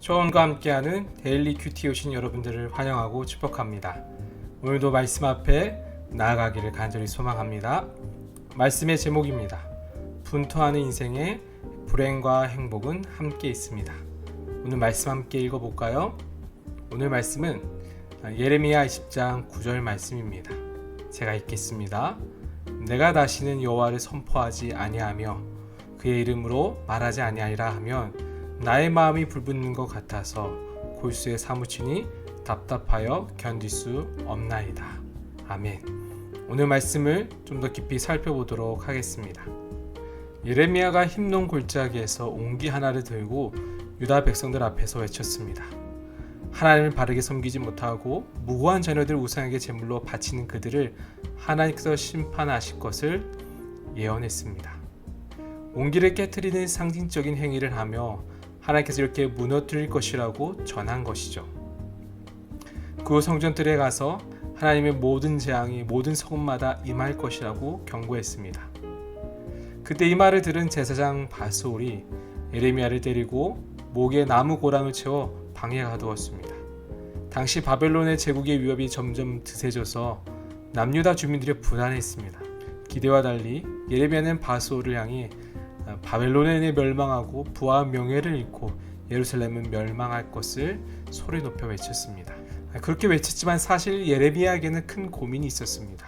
초원과 함께하는 데일리 큐티에 오신 여러분들을 환영하고 축복합니다. 오늘도 말씀 앞에 나아가기를 간절히 소망합니다. 말씀의 제목입니다. 분투하는 인생에 불행과 행복은 함께 있습니다. 오늘 말씀 함께 읽어볼까요? 오늘 말씀은 예레미야 20장 9절 말씀입니다. 제가 읽겠습니다. 내가 다시는 여호와를 선포하지 아니하며 그의 이름으로 말하지 아니하리라 하면 나의 마음이 불붙는 것 같아서 골수에 사무치니 답답하여 견딜 수 없나이다. 아멘. 오늘 말씀을 좀 더 깊이 살펴보도록 하겠습니다. 예레미야가 힘놓은 골짜기에서 옹기 하나를 들고 유다 백성들 앞에서 외쳤습니다. 하나님을 바르게 섬기지 못하고 무고한 자녀들 우상에게 제물로 바치는 그들을 하나님께서 심판하실 것을 예언했습니다. 옹기를 깨뜨리는 상징적인 행위를 하며 하나님께서 이렇게 무너뜨릴 것이라고 전한 것이죠. 그 성전들에 가서 하나님의 모든 재앙이 모든 성마다 임할 것이라고 경고했습니다. 그때 이 말을 들은 제사장 바솔이 에레미야를 데리고 목에 나무 고랑을 채워 방에 가두었습니다. 당시 바벨론의 제국의 위협이 점점 드세져서 남유다 주민들이 불안했습니다. 기대와 달리 예레미야는 바솔을 향해 바벨론에 멸망하고 부와 명예를 잃고 예루살렘은 멸망할 것을 소리 높여 외쳤습니다. 그렇게 외쳤지만 사실 예레미야에게는 큰 고민이 있었습니다.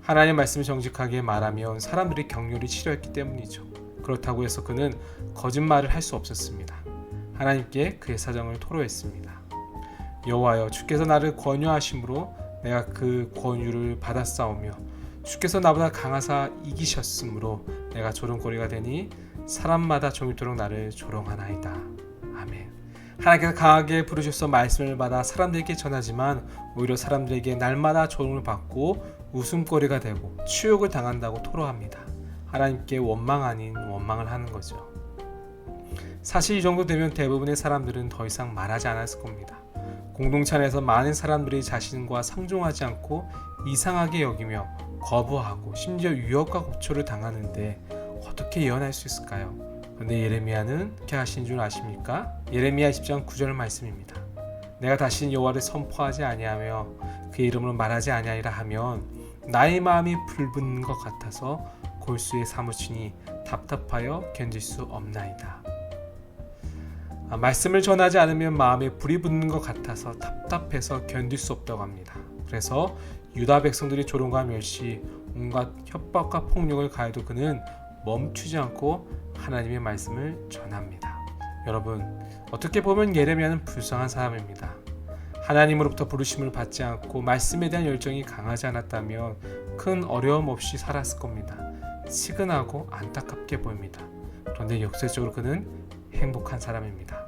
하나님의 말씀을 정직하게 말하면 사람들이 격렬히 싫어했기 때문이죠. 그렇다고 해서 그는 거짓말을 할 수 없었습니다. 하나님께 그의 사정을 토로했습니다. 여호와여 주께서 나를 권유하심으로 내가 그 권유를 받았사오며 주께서 나보다 강하사 이기셨으므로 내가 조롱거리가 되니 사람마다 종일토록 나를 조롱하나이다. 아멘. 하나님께서 강하게 부르셔서 말씀을 받아 사람들에게 전하지만 오히려 사람들에게 날마다 조롱을 받고 웃음거리가 되고 추욕을 당한다고 토로합니다. 하나님께 원망 아닌 원망을 하는 거죠. 사실 이 정도 되면 대부분의 사람들은 더 이상 말하지 않았을 겁니다. 공동체 안에서 많은 사람들이 자신과 상종하지 않고 이상하게 여기며 거부하고 심지어 유혹과 고초를 당하는데 어떻게 예언할 수 있을까요? 그런데 예레미야는 어떻게 하신 줄 아십니까? 예레미야 10장 9절 말씀입니다. 내가 다시 여호와를 선포하지 아니하며 그의 이름으로 말하지 아니하리라 하면 나의 마음이 불붙는 것 같아서 골수에 사무치니 답답하여 견딜 수 없나이다. 아, 말씀을 전하지 않으면 마음에 불이 붙는 것 같아서 답답해서 견딜 수 없다고 합니다. 그래서 유다 백성들이 조롱과 멸시, 온갖 협박과 폭력을 가해도 그는 멈추지 않고 하나님의 말씀을 전합니다. 여러분, 어떻게 보면 예레미야는 불쌍한 사람입니다. 하나님으로부터 부르심을 받지 않고 말씀에 대한 열정이 강하지 않았다면 큰 어려움 없이 살았을 겁니다. 시근하고 안타깝게 보입니다. 그런데 역설적으로 그는 행복한 사람입니다.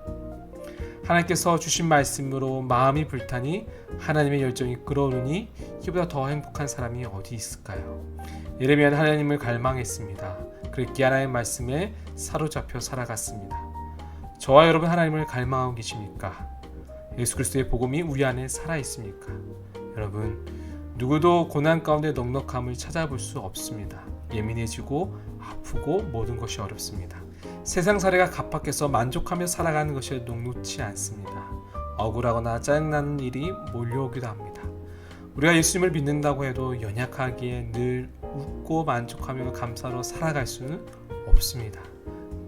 하나님께서 주신 말씀으로 마음이 불타니 하나님의 열정이 끓어오르니 이보다 더 행복한 사람이 어디 있을까요? 예레미야는 하나님을 갈망했습니다. 그랬기에 하나님의 말씀에 사로잡혀 살아갔습니다. 저와 여러분 하나님을 갈망하고 계십니까? 예수 그리스도의 복음이 우리 안에 살아 있습니까? 여러분 누구도 고난 가운데 넉넉함을 찾아볼 수 없습니다. 예민해지고 아프고 모든 것이 어렵습니다. 세상 사례가 갑박해서 만족하며 살아가는 것이 녹록치 않습니다. 억울하거나 짜증나는 일이 몰려오기도 합니다. 우리가 예수님을 믿는다고 해도 연약하기에 늘 웃고 만족하며 감사로 살아갈 수는 없습니다.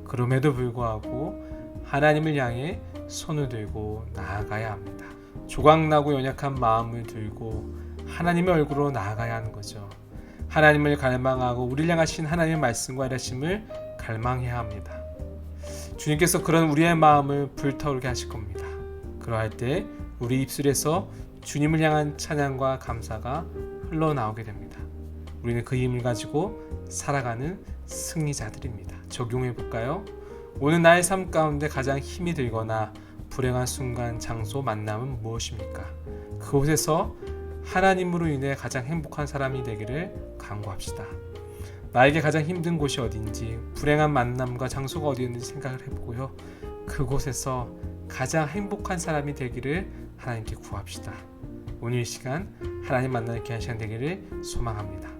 그럼에도 불구하고 하나님을 향해 손을 들고 나아가야 합니다. 조각나고 연약한 마음을 들고 하나님의 얼굴로 나아가야 하는 거죠. 하나님을 갈망하고 우리를 향하신 하나님의 말씀과 일하심을 갈망해야 합니다. 주님께서 그런 우리의 마음을 불타오르게 하실 겁니다. 그러할 때 우리 입술에서 주님을 향한 찬양과 감사가 흘러나오게 됩니다. 우리는 그 힘을 가지고 살아가는 승리자들입니다. 적용해 볼까요? 오늘 나의 삶 가운데 가장 힘이 들거나 불행한 순간, 장소, 만남은 무엇입니까? 그곳에서 하나님으로 인해 가장 행복한 사람이 되기를 간구합시다. 나에게 가장 힘든 곳이 어딘지, 불행한 만남과 장소가 어디였는지 생각을 해보고요. 그곳에서 가장 행복한 사람이 되기를 하나님께 구합시다. 오늘 시간 하나님 만나는 귀한 시간 되기를 소망합니다.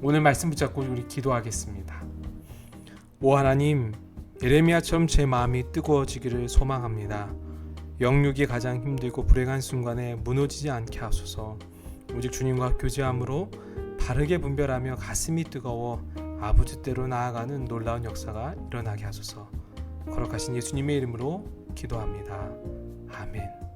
오늘 말씀 붙잡고 우리 기도하겠습니다. 오 하나님, 예레미야처럼 제 마음이 뜨거워지기를 소망합니다. 영육이 가장 힘들고 불행한 순간에 무너지지 않게 하소서. 오직 주님과 교제함으로 바르게 분별하며 가슴이 뜨거워 아버지 때로 나아가는 놀라운 역사가 일어나게 하소서. 거룩하신 예수님의 이름으로 기도합니다. 아멘.